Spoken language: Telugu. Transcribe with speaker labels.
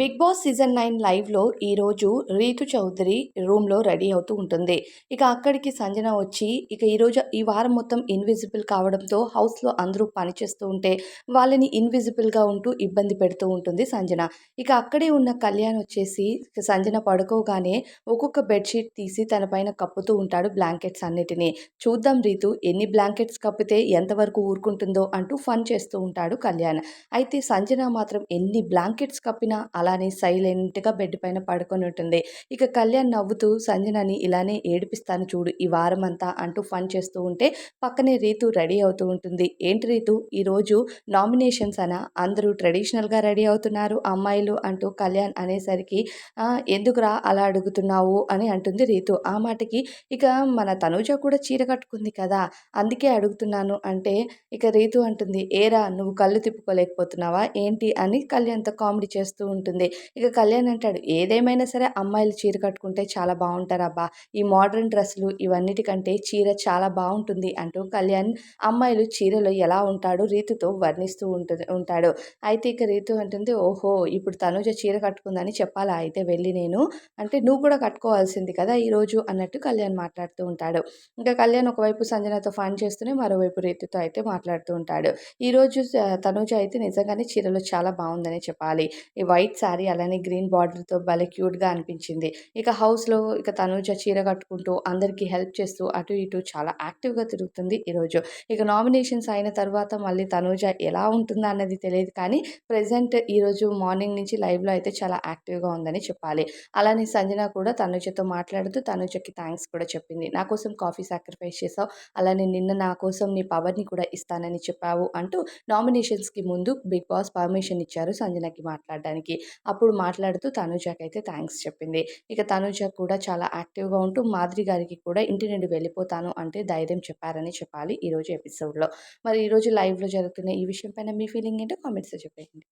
Speaker 1: బిగ్ బాస్ సీజన్ నైన్ లైవ్లో ఈరోజు రీతు చౌదరి రూమ్లో రెడీ అవుతూ ఉంటుంది. ఇక అక్కడికి సంజన వచ్చి ఇక ఈరోజు ఈ వారం మొత్తం ఇన్విజిబుల్ కావడంతో హౌస్లో అందరూ పనిచేస్తూ ఉంటే వాళ్ళని ఇన్విజిబుల్గా ఉంటూ ఇబ్బంది పెడుతూ ఉంటుంది సంజన. ఇక అక్కడే ఉన్న కళ్యాణ్ వచ్చేసి సంజన పడుకోగానే ఒక్కొక్క బెడ్షీట్ తీసి తన పైన కప్పుతూ ఉంటాడు బ్లాంకెట్స్ అన్నిటినీ. చూద్దాం రీతు ఎన్ని బ్లాంకెట్స్ కప్పితే ఎంతవరకు ఊరుకుంటుందో అంటూ ఫన్ చేస్తూ ఉంటాడు కళ్యాణ్. అయితే సంజన మాత్రం ఎన్ని బ్లాంకెట్స్ కప్పినా అలా అలానే సైలెంట్గా బెడ్ పైన పడుకొని ఉంటుంది. ఇక కళ్యాణ్ నవ్వుతూ సంజనని ఇలానే ఏడిపిస్తాను చూడు ఈ వారం అంతా అంటూ ఫన్ చేస్తూ ఉంటే పక్కనే రీతు రెడీ అవుతూ ఉంటుంది. ఏంటి రీతు ఈరోజు నామినేషన్స్ అన? అందరూ ట్రెడిషనల్గా రెడీ అవుతున్నారు అమ్మాయిలు అంటూ కళ్యాణ్ అనేసరికి ఎందుకురా అలా అడుగుతున్నావు? అని అంటుంది రీతు. ఆ మాటకి ఇక మన తనూజ కూడా చీర కట్టుకుంది కదా అందుకే అడుగుతున్నాను అంటే ఇక రీతు అంటుంది ఏరా నువ్వు కళ్ళు తిప్పుకోలేకపోతున్నావా? ఏంటి? అని కళ్యాణ్తో కామెడీ చేస్తూ ఉంటుంది. ఇక కళ్యాణ్ అంటాడు ఏదేమైనా సరే అమ్మాయిలు చీర కట్టుకుంటే చాలా బాగుంటారు అబ్బా ఈ మోడర్న్ డ్రెస్సులు ఇవన్నిటికంటే చీర చాలా బాగుంటుంది అంటూ కళ్యాణ్ అమ్మాయిలు చీరలో ఎలా ఉంటాడో రీతుతో వర్ణిస్తూ ఉంటుంది ఉంటాడు. అయితే ఇక రీతు అంటుంది ఓహో ఇప్పుడు తనుజ చీర కట్టుకుందని చెప్పాలా? అయితే వెళ్ళి నేను. అంటే నువ్వు కూడా కట్టుకోవాల్సింది కదా ఈరోజు అన్నట్టు కళ్యాణ్ మాట్లాడుతూ ఉంటాడు. ఇంకా కళ్యాణ్ ఒకవైపు సంజనతో ఫన్ చేస్తూనే మరోవైపు రీతుతో అయితే మాట్లాడుతూ ఉంటాడు. ఈరోజు తనుజ అయితే నిజంగానే చీరలో చాలా బాగుందని చెప్పాలి. ఈ వైట్ శారీ అలానే గ్రీన్ బార్డర్తో భలే క్యూట్గా అనిపించింది. ఇక హౌస్లో ఇక తనూజ చీర కట్టుకుంటూ అందరికీ హెల్ప్ చేస్తూ అటు ఇటు చాలా యాక్టివ్గా తిరుగుతుంది ఈరోజు. ఇక నామినేషన్స్ అయిన తర్వాత మళ్ళీ తనూజ ఎలా ఉంటుందా అన్నది తెలియదు కానీ ప్రజెంట్ ఈరోజు మార్నింగ్ నుంచి లైవ్లో అయితే చాలా యాక్టివ్గా ఉందని చెప్పాలి. అలానే సంజన కూడా తనుజతో మాట్లాడుతూ తనుజకి థ్యాంక్స్ కూడా చెప్పింది. నా కోసం కాఫీ సాక్రిఫైస్ చేసావు అలానే నిన్న నా కోసం నీ పవర్ని కూడా ఇస్తానని చెప్పావు అంటూ నామినేషన్స్కి ముందు బిగ్ బాస్ పర్మిషన్ ఇచ్చారు సంజనకి మాట్లాడడానికి. అప్పుడు మాట్లాడుతూ తనుజకి అయితే థ్యాంక్స్ చెప్పింది. ఇక తనుజ కూడా చాలా యాక్టివ్గా ఉంటూ మాధురి గారికి కూడా ఇంటి నుండి వెళ్ళిపోతాను అంటే ధైర్యం చెప్పారని చెప్పాలి ఈరోజు ఎపిసోడ్లో. మరి ఈరోజు లైవ్లో జరుగుతున్న ఈ విషయం పైన మీ ఫీలింగ్ ఏంటో కామెంట్స్లో చెప్పేయండి.